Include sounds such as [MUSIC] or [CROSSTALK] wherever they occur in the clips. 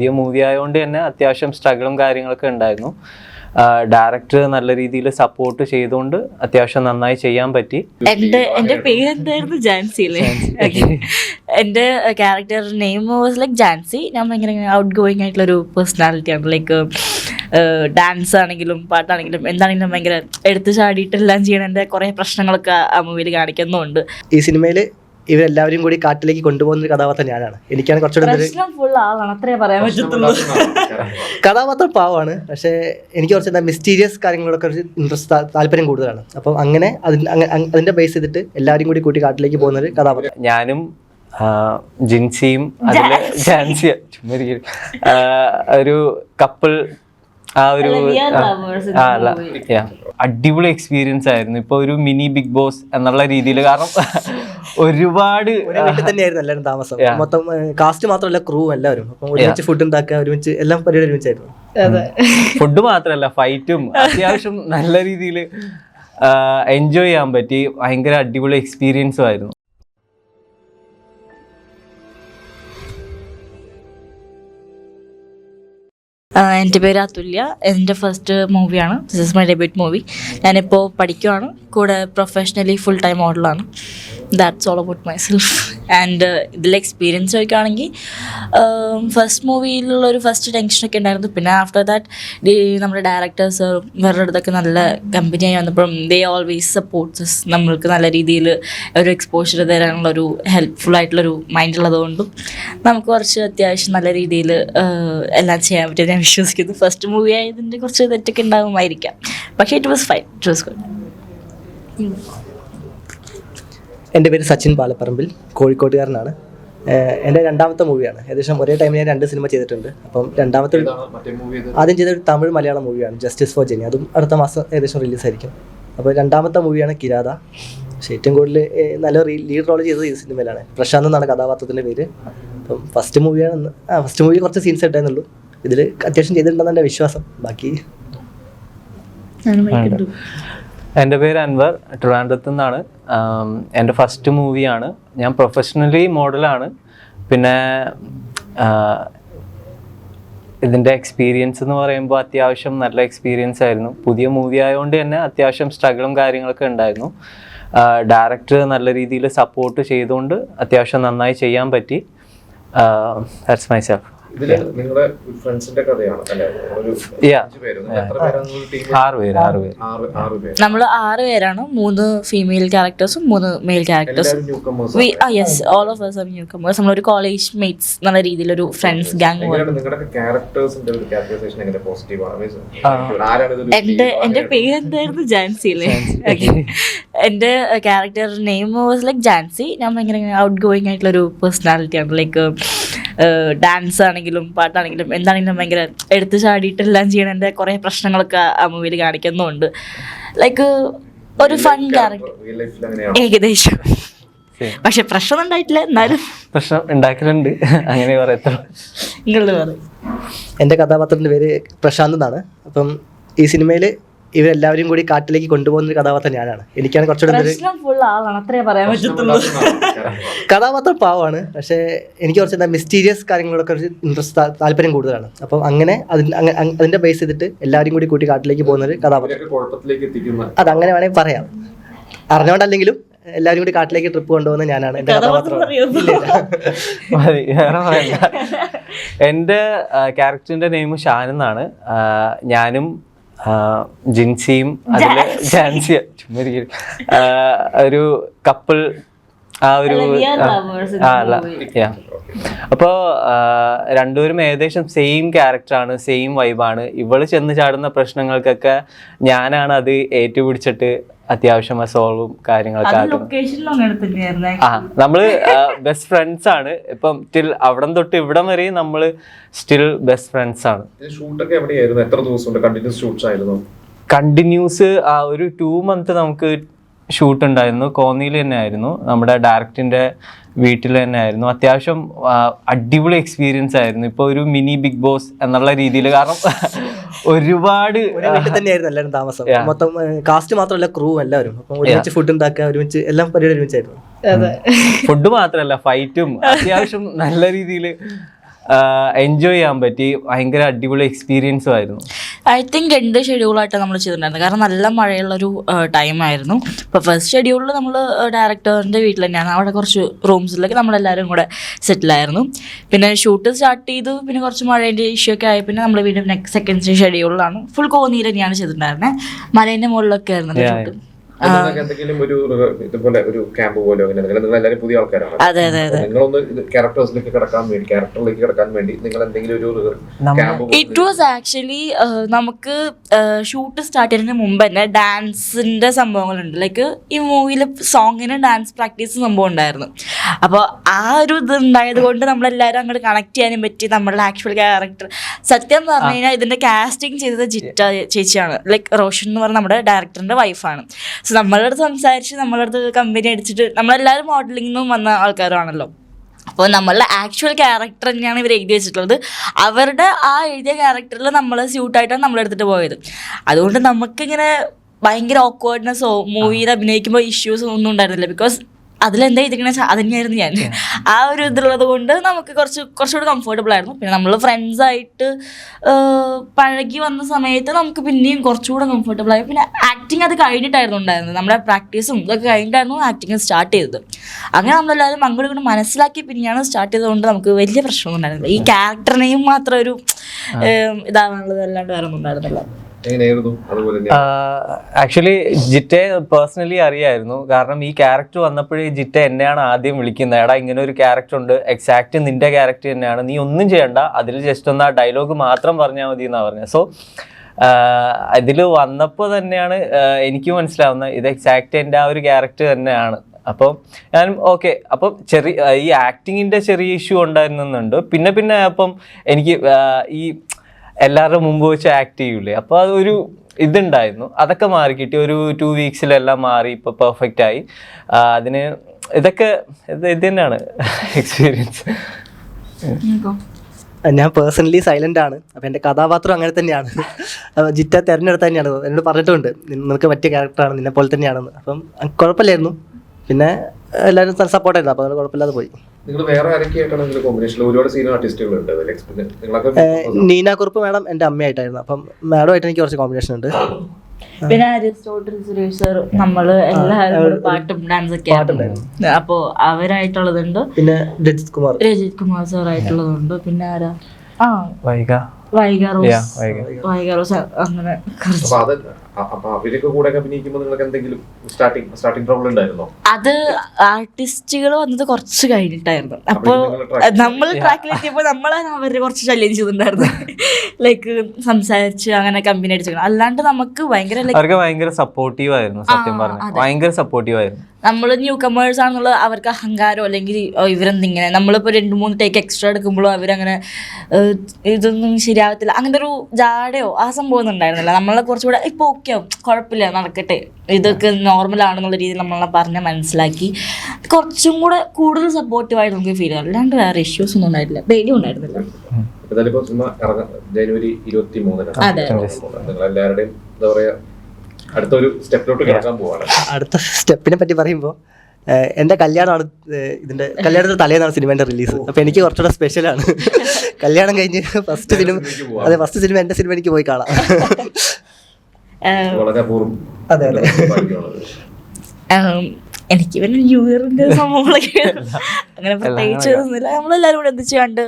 പുതിയ മൂവി ആയതുകൊണ്ട് തന്നെ അത്യാവശ്യം സ്ട്രഗിളും കാര്യങ്ങളൊക്കെ ഉണ്ടായിരുന്നു. ഡയറക്ടർ നല്ല രീതിയിൽ സപ്പോർട്ട് ചെയ്തുകൊണ്ട് അത്യാവശ്യം നന്നായി ചെയ്യാൻ പറ്റി. എന്റെ എന്റെ പേരെന്തായിരുന്നു? ജാൻസി അല്ലേ. എന്റെ character name was like Jancy. ഞാൻ ഭയങ്കര ഔട്ട് ഗോയിങ് ആയിട്ടുള്ള ഒരു പേഴ്സണാലിറ്റി ആണ്. ലൈക്ക് ഡാൻസ് ആണെങ്കിലും പാട്ടാണെങ്കിലും എന്താണെങ്കിലും ഭയങ്കര എടുത്തു ചാടിയിട്ടെല്ലാം ചെയ്യണതിന്റെ കുറെ പ്രശ്നങ്ങളൊക്കെ ആ മൂവിയിൽ കാണിക്കുന്നുണ്ട്. ഈ സിനിമയിൽ ഇവരെല്ലാവരും കൂടി കാട്ടിലേക്ക് കൊണ്ടുപോകുന്ന ഒരു കഥാപാത്രം ഞാനാണ്. എനിക്കാണ് കുറച്ചുകൂടെ കഥാപാത്രം പാവമാണ് പക്ഷേ എനിക്ക് കുറച്ച് എന്താ മിസ്റ്റീരിയസ് കാര്യങ്ങളോടൊക്കെ ഒരു ഇൻട്രസ്റ്റ് താല്പര്യം കൂടുതലാണ്. അപ്പം അങ്ങനെ അതിന് അങ്ങ- അങ്ങ- അതിന്റെ ബേസ് ചെയ്തിട്ട് എല്ലാവരും കൂടി കൂട്ടി കാട്ടിലേക്ക് പോകുന്ന ഒരു കഥാപാത്രം. ഞാനും ജിൻസിയും അതിലെ [LAUGHS] ഒരു കപ്പിൾ ആ ഒരു അല്ല. അടിപൊളി എക്സ്പീരിയൻസ് ആയിരുന്നു. ഇപ്പൊ ഒരു മിനി ബിഗ് ബോസ് എന്നുള്ള രീതിയിൽ കാരണം ഒരുപാട് ഒരേ വീട്ടിൽ തന്നെയായിരുന്നു എല്ലാവരും താമസം. മൊത്തം കാസ്റ്റ് മാത്രമല്ല ക്രൂ എല്ലാവരും. ഒരുമിച്ച് ഫുഡ് ഉണ്ടാക്കുക ഒരുമിച്ച് എല്ലാം പരിപാടി ഒരുമിച്ചായിരുന്നു. അതെ. ഫുഡ് മാത്രല്ല ഫൈറ്റും അത്യാവശ്യം നല്ല രീതിയിൽ എൻജോയ് ചെയ്യാൻ പറ്റി. ഭയങ്കര അടിപൊളി എക്സ്പീരിയൻസും ആയിരുന്നു. എന്റെ പേര് അതുല്യ. എന്റെ ഫസ്റ്റ് മൂവിയാണ് this is my debut movie ഞാനിപ്പോൾ പഠിക്കുവാണ്. കൂടെ പ്രൊഫഷണലി ഫുൾ ടൈം മോഡലാണ് that's all about myself and ഇതിലെ എക്സ്പീരിയൻസ് ചോദിക്കുകയാണെങ്കിൽ ഫസ്റ്റ് മൂവിയിലുള്ള ഒരു ഫസ്റ്റ് ടെൻഷനൊക്കെ ഉണ്ടായിരുന്നു. പിന്നെ ആഫ്റ്റർ ദാറ്റ് നമ്മുടെ ഡയറക്ടേഴ്സ് വേറെ അടുത്തൊക്കെ നല്ല കമ്പനിയായി വന്നപ്പോഴും ദേ ഓൾവേസ് സപ്പോർട്ട്സ് നമ്മൾക്ക് നല്ല രീതിയിൽ ഒരു എക്സ്പോഷർ തരാനുള്ള ഒരു ഹെൽപ്ഫുൾ ആയിട്ടുള്ളൊരു മൈൻഡ് ഉള്ളതുകൊണ്ടും നമുക്ക് കുറച്ച് അത്യാവശ്യം നല്ല രീതിയിൽ എല്ലാം ചെയ്യാൻ പറ്റും ഞാൻ വിശ്വസിക്കുന്നു. ഫസ്റ്റ് മൂവി ആയതിന്റെ കുറച്ച് തെറ്റൊക്കെ ഉണ്ടാകുമായിരിക്കാം പക്ഷേ it was fine it was good എന്റെ പേര് സച്ചിൻ പാലപ്പറമ്പിൽ കോഴിക്കോട്ടുകാരനാണ്. എന്റെ രണ്ടാമത്തെ മൂവിയാണ്. ഏകദേശം ഒരേ ടൈമിൽ ഞാൻ രണ്ട് സിനിമ ചെയ്തിട്ടുണ്ട്. അപ്പം രണ്ടാമത്തെ ആദ്യം ചെയ്ത ഒരു തമിഴ് മലയാളം മൂവിയാണ് ജസ്റ്റിസ് ഫോർ ജെനി അതും അടുത്ത മാസം ഏകദേശം റിലീസായിരിക്കും അപ്പോൾ രണ്ടാമത്തെ മൂവിയാണ് കിരാത. പക്ഷേ ഏറ്റവും കൂടുതൽ നല്ല ലീഡ് റോൾ ചെയ്തത് ഈ സിനിമയിലാണ് പ്രശാന്ത് എന്നാണ് കഥാപാത്രത്തിന്റെ പേര്. അപ്പം ഫസ്റ്റ് മൂവിയാണ് ആ ഫസ്റ്റ് മൂവി കുറച്ച് സീൻസ് ഇട്ടായിരുന്നുള്ളൂ ഇതിൽ അത്യാവശ്യം ചെയ്തിട്ടുണ്ടെന്ന് എന്റെ വിശ്വാസം. ബാക്കി എന്റെ പേര് അൻവർ ട്രിവാൻഡ്രത്ത് നിന്നാണ്. എന്റെ ഫസ്റ്റ് മൂവിയാണ് ഞാൻ പ്രൊഫഷണലി മോഡലാണ് പിന്നെ ഇതിന്റെ എക്സ്പീരിയൻസ് എന്ന് പറയുമ്പോൾ അത്യാവശ്യം നല്ല എക്സ്പീരിയൻസ് ആയിരുന്നു. പുതിയ മൂവി ആയതുകൊണ്ട് തന്നെ അത്യാവശ്യം സ്ട്രഗിളും കാര്യങ്ങളൊക്കെ ഉണ്ടായിരുന്നു. ഡയറക്ടർ നല്ല രീതിയിൽ സപ്പോർട്ട് ചെയ്തുകൊണ്ട് അത്യാവശ്യം നന്നായി ചെയ്യാൻ പറ്റി. ദാറ്റ്സ് മൈ സെൽഫ് ഇതിൽ നിങ്ങളുടെ ഫ്രണ്ട്സിന്റെ കഥയാണ് അല്ലെ? ഒരു അഞ്ച് പേര്. എത്ര പേരാണ് ടീം ആറ് പേര് ആറ് പേര്. ആറ് ആറ് പേര്. നമ്മൾ ആറ് പേരാണ്. മൂന്ന് ഫീമെയിൽ ക്യാരക്ടേഴ്സും മൂന്ന് male ക്യാരക്ടേഴ്സും yes all of us newcomers നമ്മളൊരു കോളേജ് മേറ്റ്സ് എന്നുള്ള രീതിയിലൊരു ഫ്രണ്ട്സ് ഗാങ് നിങ്ങളുടെ ക്യാരക്ടേഴ്സിന്റെ ഒരു ക്യാരക്ടറൈസേഷൻ എങ്ങനെ പോസിറ്റീവ് ആണ്? എന്റെ lead? എന്റെ പേരെന്തായിരുന്നു? ജാൻസി അല്ലേ? [LAUGHS] എന്റെ എന്റെ character name was like Jancy ഞാൻ ഭയങ്കര ഔട്ട് ഗോയിങ് ആയിട്ടുള്ള ഒരു പേഴ്സണാലിറ്റി ആണ്. ലൈക്ക് ഡാൻസ് ആണെങ്കിലും പാട്ടാണെങ്കിലും എന്താണെങ്കിലും ഭയങ്കര എടുത്തു ചാടിയിട്ടെല്ലാം ചെയ്യണതിന്റെ കുറേ പ്രശ്നങ്ങളൊക്കെ ആ മൂവിയിൽ കാണിക്കുന്നുണ്ട്. ലൈക്ക് ഒരു ഫൺ ക്യാരക്ടർ ഏകദേശം. പക്ഷെ പ്രശ്നം ഉണ്ടായിട്ടില്ല എന്നാലും. പ്രശ്നം ഉണ്ടാക്കലുണ്ട്. അങ്ങനെ പറയത്തുള്ളൂ എന്റെ കഥാപാത്രത്തിന്റെ എന്റെ കഥാപാത്രത്തിന്റെ പേര് പ്രശാന്ത് എന്നാണ്. അപ്പം ഈ സിനിമയിൽ ഇവരെല്ലാവരും കൂടി കാട്ടിലേക്ക് കൊണ്ടുപോകുന്ന ഒരു കഥാപാത്രം ഞാനാണ്. എനിക്കാണ് കുറച്ചുകൂടെ ഫുൾ ആളാണ് അത്രേ പറയാൻ പറ്റത്തുള്ളൂ. കഥാപാത്രം പാവമാണ് പക്ഷേ എനിക്ക് കുറച്ച് എന്താ മിസ്റ്റീരിയസ് കാര്യങ്ങളൊക്കെ കുറച്ച് ഇൻട്രസ്റ്റ് താല്പര്യം കൂടുതലാണ്. അപ്പം അങ്ങനെ അതിന് അങ്ങ- അങ്ങ- അതിന്റെ ബേസ് ചെയ്തിട്ട് എല്ലാവരും കൂടി കൂട്ടി കാട്ടിലേക്ക് പോകുന്ന ഒരു കഥാപാത്രം അത് അങ്ങനെ വേണമെങ്കിൽ പറയാം. അറിഞ്ഞുകൊണ്ടല്ലെങ്കിലും എല്ലാരും കൂടി കാട്ടിലേക്ക് ട്രിപ്പ് കൊണ്ടുപോകുന്ന ഞാനാണ്. എന്റെ കഥാപാത്രം. മതി വേറെ പറയണ്ട. എന്റെ ക്യാരക്ടറിന്റെ നെയിം ഷാൻ എന്നാണ്. ഞാനും ജിൻസിയും അതിലെ ജാൻസിയ ഒരു കപ്പിൾ ആ ഒരു അല്ല, അപ്പോ. അപ്പോൾ രണ്ടുപേരും ഏകദേശം സെയിം ക്യാരക്ടറാണ് സെയിം വൈബാണ് ഇവൾ ചെന്ന് ചാടുന്ന പ്രശ്നങ്ങൾക്കൊക്കെ ഞാനാണ് അത് ഏറ്റുപിടിച്ചിട്ട് അത്യാവശ്യം സോൾവും കാര്യങ്ങളൊക്കെ ആക്കുന്നത് ആ നമ്മൾ ബെസ്റ്റ് ഫ്രണ്ട്സ് ആണ്. ഇപ്പം സ്റ്റിൽ അവിടെ തൊട്ട് ഇവിടം വരെ നമ്മൾ സ്റ്റിൽ ബെസ്റ്റ് ഫ്രണ്ട്സ് ആണ്. ഷൂട്ടൊക്കെ എവിടെയായിരുന്നു? എത്ര ദിവസം കണ്ടിന്യൂസ് ഷൂട്ട്സ് ആയിരുന്നു? കണ്ടിന്യൂസ് ആ ഒരു ടു മന്ത് നമുക്ക് ഷൂട്ട് ഉണ്ടായിരുന്നു. കോന്നിയിൽ തന്നെ ആയിരുന്നു. നമ്മുടെ ഡയറക്ടറിന്റെ വീട്ടിൽ തന്നെ ആയിരുന്നു. അത്യാവശ്യം അടിപൊളി എക്സ്പീരിയൻസ് ആയിരുന്നു. ഇപ്പൊ ഒരു മിനി ബിഗ് ബോസ് എന്നുള്ള രീതിയിൽ കാരണം ഒരുപാട് ഒരേ വീട്ടിൽ തന്നെയായിരുന്നു എല്ലാവരും താമസം. മൊത്തം കാസ്റ്റ് മാത്രമല്ല ക്രൂ എല്ലാവരും. ഒരുമിച്ച് ഫുഡ് ഉണ്ടാക്കുക ഒരുമിച്ച് എല്ലാം പരിപാടി ഒരുമിച്ചായിരുന്നു. അതെ. ഫുഡ് മാത്രമല്ല ഫൈറ്റും അത്യാവശ്യം നല്ല രീതിയിൽ എൻജോയ് ചെയ്യാൻ പറ്റി. ഭയങ്കര അടിപൊളി എക്സ്പീരിയൻസും ആയിരുന്നു. ഐ തിങ്ക് രണ്ട് ഷെഡ്യൂളായിട്ട് നമ്മൾ ചെയ്തിട്ടുണ്ടായിരുന്നു കാരണം നല്ല മഴയുള്ളൊരു ടൈമായിരുന്നു ഇപ്പോൾ ഫസ്റ്റ് ഷെഡ്യൂളിൽ നമ്മൾ ഡയറക്ടറിന്റെ വീട്ടിൽ തന്നെയാണ് അവിടെ കുറച്ച് റൂംസിലേക്ക് നമ്മളെല്ലാവരും കൂടെ സെറ്റിലായിരുന്നു പിന്നെ ഷൂട്ട് സ്റ്റാർട്ട് ചെയ്തു. പിന്നെ കുറച്ച് മഴേന്റെ ഇഷ്യൂ ഒക്കെ ആയി. പിന്നെ നമ്മൾ വീണ്ടും നെക്സ്റ്റ് സെക്കൻഡ് ഷെഡ്യൂളിലാണ് ഫുൾ കോന്നിയിൽ തന്നെയാണ് ചെയ്തിട്ടുണ്ടായിരുന്നത് മലേന്റെ മുകളിലൊക്കെ ആയിരുന്നു ഷൂട്ട് എന്തെങ്കിലും ഒരു ഒരു- ഇതുപോലെ ഒരു ക്യാമ്പ് പോലെ അങ്ങനെ നിങ്ങൾ നിങ്ങൾ എല്ലാവരും പുതിയ ആൾക്കാരാണ്. അതെ അതെ അതെ. നിങ്ങളൊന്ന് ക്യാരക്ടേഴ്സിലേക്ക് കിടക്കാൻ വേണ്ടി ക്യാരക്ടറിലേക്ക് കിടക്കാൻ വേണ്ടി നിങ്ങൾ എന്തെങ്കിലും ഒരു ക്യാമ്പ് ഇറ്റ് വാസ് ആക്ച്വലി നമുക്ക് ഷൂട്ട് സ്റ്റാർട്ട് ചെയ്യുന്നതിന് മുമ്പ് തന്നെ ഡാൻസിന്റെ സംഭവങ്ങളുണ്ട്. ലൈക്ക് ഈ മൂവിയിൽ സോങ്ങിന് ഡാൻസ് പ്രാക്ടീസ് സംഭവം ഉണ്ടായിരുന്നു. അപ്പോൾ ആ ഒരു ഇത് ഉണ്ടായത് കൊണ്ട് നമ്മളെല്ലാവരും അങ്ങോട്ട് കണക്ട് ചെയ്യാനും പറ്റി നമ്മളുടെ ആക്ച്വൽ ക്യാരക്ടർ സത്യം പറഞ്ഞു കഴിഞ്ഞാൽ ഇതിന്റെ കാസ്റ്റിംഗ് ചെയ്തത് ജിറ്റ ചേച്ചിയാണ്. ലൈക്ക് റോഷൻ എന്ന് പറഞ്ഞ നമ്മുടെ ഡയറക്ടറിന്റെ വൈഫാണ് സോ നമ്മളുടെ അടുത്ത് സംസാരിച്ച് നമ്മളുടെ അടുത്ത് കമ്പനി അടിച്ചിട്ട് നമ്മളെല്ലാവരും മോഡലിംഗിൽ നിന്നും വന്ന ആൾക്കാരാണല്ലോ. അപ്പോൾ നമ്മളുടെ ആക്ച്വൽ ക്യാരക്ടർ തന്നെയാണ് ഇവർ എഴുതി വെച്ചിട്ടുള്ളത്. അവരുടെ ആ എഴുതിയ ക്യാരക്ടറിൽ നമ്മൾ സ്യൂട്ടായിട്ടാണ് നമ്മൾ എടുത്തിട്ട് പോയത്. അതുകൊണ്ട് നമുക്കിങ്ങനെ ഭയങ്കര ഓക്വേർഡ്നെസ്സോ മൂവിയിൽ അഭിനയിക്കുമ്പോൾ ഇഷ്യൂസോ ഒന്നും ഉണ്ടായിരുന്നില്ല. ബിക്കോസ് അതിലെന്താ ഇതിങ്ങനെ അതന്നെയായിരുന്നു ഞാൻ. ആ ഒരു ഇതുള്ളത് കൊണ്ട് നമുക്ക് കുറച്ച് കുറച്ചുകൂടി കംഫർട്ടബിൾ ആയിരുന്നു. പിന്നെ നമ്മൾ ഫ്രണ്ട്സായിട്ട് പഴകി വന്ന സമയത്ത് നമുക്ക് പിന്നെയും കുറച്ചുകൂടെ കംഫർട്ടബിൾ ആയി. പിന്നെ ആക്ടിങ് അത് കഴിഞ്ഞിട്ടായിരുന്നു ഉണ്ടായിരുന്നത്. നമ്മുടെ പ്രാക്ടീസും ഇതൊക്കെ കഴിഞ്ഞിട്ടായിരുന്നു ആക്ടിങ് സ്റ്റാർട്ട് ചെയ്തത്. അങ്ങനെ നമ്മളെല്ലാവരും അങ്ങോട്ട് ഇങ്ങോട്ടും മനസ്സിലാക്കി പിന്നെയാണ് സ്റ്റാർട്ട് ചെയ്തതുകൊണ്ട് നമുക്ക് വലിയ പ്രശ്നമൊന്നും ഉണ്ടായിരുന്നില്ല. ഈ ക്യാരക്ടറിനെയും മാത്രം ഒരു ഇതാണുള്ളത് ഇതാവാനുള്ളത് അല്ലാണ്ട് വേറെ ഒന്നും ഉണ്ടായിരുന്നില്ല. ആക്ച്വലി ജിറ്റെ പേഴ്സണലി അറിയായിരുന്നു. കാരണം ഈ ക്യാരക്ടർ വന്നപ്പോഴേ ജിറ്റ എന്നെയാണ് ആദ്യം വിളിക്കുന്നത്. എടാ ഇങ്ങനെ ഒരു ക്യാരക്ടർ ഉണ്ട്. എക്സാക്ട് നിന്റെ ക്യാരക്ടർ തന്നെയാണ്. നീ ഒന്നും ചെയ്യണ്ട. അതിൽ ജസ്റ്റ് ഒന്ന് ആ ഡയലോഗ് മാത്രം പറഞ്ഞാൽ മതി എന്നാണ് പറഞ്ഞത് സോ ഇതിൽ വന്നപ്പോൾ തന്നെയാണ് എനിക്ക് മനസ്സിലാവുന്നത് ഇത് എക്സാക്ട് എന്റെ ആ ഒരു ക്യാരക്ടർ തന്നെയാണ്. അപ്പം ഞാൻ ഓക്കെ അപ്പം ചെറിയ ഈ ആക്ടിങ്ങിന്റെ ചെറിയ ഇഷ്യൂ ഉണ്ടായിരുന്നുണ്ട് പിന്നെ പിന്നെ അപ്പം എനിക്ക് ഈ എല്ലാവരുടെ മുമ്പ് വെച്ച് ആക്ട് ചെയ്യൂലേ. അപ്പോൾ അതൊരു ഇതുണ്ടായിരുന്നു. അതൊക്കെ മാറി കിട്ടി. ഒരു ടു വീക്സിലെല്ലാം മാറി ഇപ്പോൾ പെർഫെക്റ്റ് ആയി. അതിന് ഇതൊക്കെ ഇത് ഇത് തന്നെയാണ് [LAUGHS] എക്സ്പീരിയൻസ് ഞാൻ പേഴ്സണലി സൈലന്റ് ആണ്. അപ്പം എന്റെ കഥാപാത്രം അങ്ങനെ തന്നെയാണ്. ജിറ്റ തിരഞ്ഞെടുത്ത തന്നെയാണ്. എന്നോട് പറഞ്ഞിട്ടുണ്ട്. നിനക്ക് പറ്റിയ ക്യാരക്ടറാണ് നിന്നെ പോലെ തന്നെയാണെന്ന്. അപ്പം കുഴപ്പമില്ലായിരുന്നു. പിന്നെ എല്ലാവരും സപ്പോർട്ടായിരുന്നു അപ്പോൾ അത് കുഴപ്പമില്ലാതെ പോയി. നിങ്ങൾ വേറെ ആരൊക്കെയായിട്ടാണ് നിങ്ങൾ കോമ്പിനേഷനിൽ ഒരുപാട് സീനിയർ ആർട്ടിസ്റ്റുകളുണ്ട് നിങ്ങളൊക്കെ നീന കുറുപ്പ് മാഡം എന്റെ അമ്മയായിട്ടായിരുന്നു. അപ്പം മാഡമായിട്ട് എനിക്ക് കുറച്ച് കോമ്പിനേഷൻ ഉണ്ട്. പിന്നെ അരിസ്റ്റോട്ടിൽ സുരേഷ് സർ നമ്മൾ എല്ലാവരും പാട്ടും ഡാൻസ് ഒക്കെ അപ്പോ അവരായിട്ടുള്ളതുണ്ട്. പിന്നെ രജിത് കുമാർ. രജിത് കുമാർ സാർ ആയിട്ടുള്ളതുണ്ട്. പിന്നെ ആരാ? ആ Vaiga Yeah, Rose Vaiga. Vaiga Rose അങ്ങനെ അപ്പൊ അത് അ- അപ്പൊ അവരൊക്കെ കൂടെ അഭിനയിക്കുമ്പോൾ നിങ്ങൾക്ക് എന്തെങ്കിലും സ്റ്റാർട്ടിംഗ് സ്റ്റാർട്ടിംഗ് ട്രബിൾ ഉണ്ടായിരുന്നോ? അത് ആർട്ടിസ്റ്റുകൾ വന്നത് കുറച്ച് കഴിഞ്ഞിട്ടായിരുന്നു. അപ്പോ നിങ്ങൾ track നമ്മൾ ട്രാക്കിലെത്തിയപ്പോൾ നമ്മളാണ് അവരെ കുറച്ച് ചലഞ്ച് ചെയ്തിട്ടുണ്ടായിരുന്നു. [LAUGHS] ലൈക്ക് സംസാരിച്ച് അങ്ങനെ കമ്പനി അടിച്ചു അല്ലാണ്ട് നമുക്ക് ഭയങ്കര അവർക്ക് ഭയങ്കര സപ്പോർട്ടീവ് ആയിരുന്നു സത്യം പറഞ്ഞു. ഭയങ്കര സപ്പോർട്ടീവ് ആയിരുന്നു. നമ്മൾ ന്യൂ കമേഴ്സ് ആണെന്നുള്ള അവർക്ക് അഹങ്കാരം അല്ലെങ്കിൽ ഇവരെന്തിങ്ങനെ നമ്മളിപ്പോൾ രണ്ട് മൂന്ന് ടേക്ക് എക്സ്ട്രാ എടുക്കുമ്പോഴും അവരങ്ങനെ ഇതൊന്നും ശരിയാവത്തില്ല. അങ്ങനത്തെ ഒരു ജാടയോ ആ സംഭവം ഒന്നും ഉണ്ടായിരുന്നില്ല. നമ്മളെ കുറച്ചുകൂടെ ഇപ്പോൾ ഓക്കെ കുഴപ്പമില്ല നടക്കട്ടെ. ഇതൊക്കെ നോർമൽ ആണെന്നുള്ള രീതിയിൽ നമ്മളെ പറഞ്ഞ് മനസ്സിലാക്കി. കുറച്ചും കൂടെ കൂടുതൽ സപ്പോർട്ടീവായിട്ട് നമുക്ക് ഫീൽ ചെയ്യാം. അല്ലാണ്ട് വേറെ ഇഷ്യൂസ് ഒന്നും ഉണ്ടായിട്ടില്ല. പേടിയും ഉണ്ടായിരുന്നില്ല. ജനുവരി ഇരുപത്തി മൂന്നിനാണ് അതെ. നിങ്ങൾ എല്ലാവരുടെയും എന്താ പറയാ അടുത്തൊരു സ്റ്റെപ്പിലോട്ട് കിടക്കാൻ പോവാണ്. അടുത്ത സ്റ്റെപ്പിനെ പറ്റി പറയുമ്പോൾ എന്റെ കല്യാണമാണ് ഇതിന്റെ കല്യാണത്തിന് തലേന്നാണ് സിനിമേന്റെ റിലീസ് അപ്പോൾ എനിക്ക് കുറച്ചുകൂടെ സ്പെഷ്യലാണ് കല്യാണം കഴിഞ്ഞ് ഫസ്റ്റ് സിനിമ അതെ ഫസ്റ്റ് സിനിമ എന്റെ സിനിമ എനിക്ക് പോയി കാണാം. വളരെ അപൂർവം അതെ, അതെ. ഭാഗ്യമാണത്. എനിക്ക് പിന്നെ ന്യൂ ഇയറിന്റെ സംഭവങ്ങളൊക്കെ അങ്ങനെ പ്രത്യേകിച്ച് ഒന്നുമില്ല നമ്മളെല്ലാവരും കൂടെ എന്ത് ചെയ്യാണ്ട്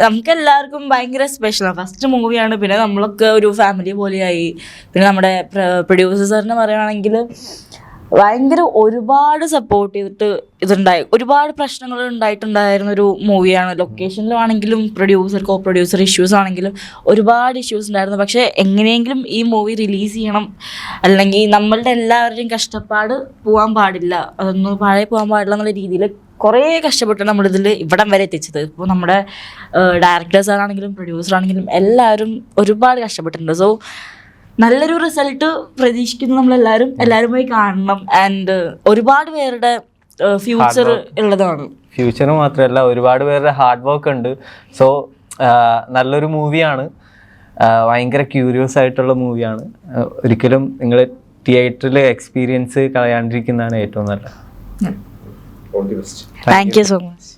നമുക്ക് എല്ലാവർക്കും ഭയങ്കര സ്പെഷ്യലാണ് ഫസ്റ്റ് മൂവിയാണ് പിന്നെ നമ്മളൊക്കെ ഒരു ഫാമിലി പോലെയായി പിന്നെ നമ്മുടെ പ്രൊഡ്യൂസർ സാറിനെ പറയുകയാണെങ്കിൽ ഭയങ്കര ഒരുപാട് സപ്പോർട്ട് ചെയ്തിട്ട് ഇതുണ്ടായി. ഒരുപാട് പ്രശ്നങ്ങൾ ഉണ്ടായിട്ടുണ്ടായിരുന്ന ഒരു മൂവിയാണ് ലൊക്കേഷനിലാണെങ്കിലും പ്രൊഡ്യൂസർ കോ പ്രൊഡ്യൂസർ ഇഷ്യൂസ് ആണെങ്കിലും ഒരുപാട് ഇഷ്യൂസ് ഉണ്ടായിരുന്നു. പക്ഷേ എങ്ങനെയെങ്കിലും ഈ മൂവി റിലീസ് ചെയ്യണം. അല്ലെങ്കിൽ നമ്മളുടെ എല്ലാവരുടെയും കഷ്ടപ്പാട് പോകാൻ പാടില്ല. അതൊന്നും പഴയ പോകാൻ പാടില്ല എന്നുള്ള രീതിയിൽ കുറേ കഷ്ടപ്പെട്ട് നമ്മളിതിൽ ഇവിടം വരെ എത്തിച്ചത്. ഇപ്പോൾ നമ്മുടെ ഡയറക്ടേഴ്സ് ആണെങ്കിലും പ്രൊഡ്യൂസർ ആണെങ്കിലും എല്ലാവരും ഒരുപാട് കഷ്ടപ്പെട്ടിട്ടുണ്ട്. സോ നല്ലൊരു റിസൾട്ട് പ്രതീക്ഷിക്കുന്നു നമ്മളെല്ലാവരും. എല്ലാവരും പോയി കാണണം. ആൻഡ് ഒരുപാട് പേരുടെ ഫ്യൂച്ചർ ഉള്ളതാണ്. ഫ്യൂച്ചർ മാത്രമല്ല ഒരുപാട് പേരുടെ ഹാർഡ് വർക്ക് ഉണ്ട്. സോ നല്ലൊരു മൂവിയാണ് ഭയങ്കര ക്യൂരിയസ് ആയിട്ടുള്ള മൂവിയാണ് ഒരിക്കലും നിങ്ങൾ തിയേറ്ററിൽ എക്സ്പീരിയൻസ് കളയാണ്ടിരിക്കുന്നതാണ് ഏറ്റവും നല്ലത്. Thank you so much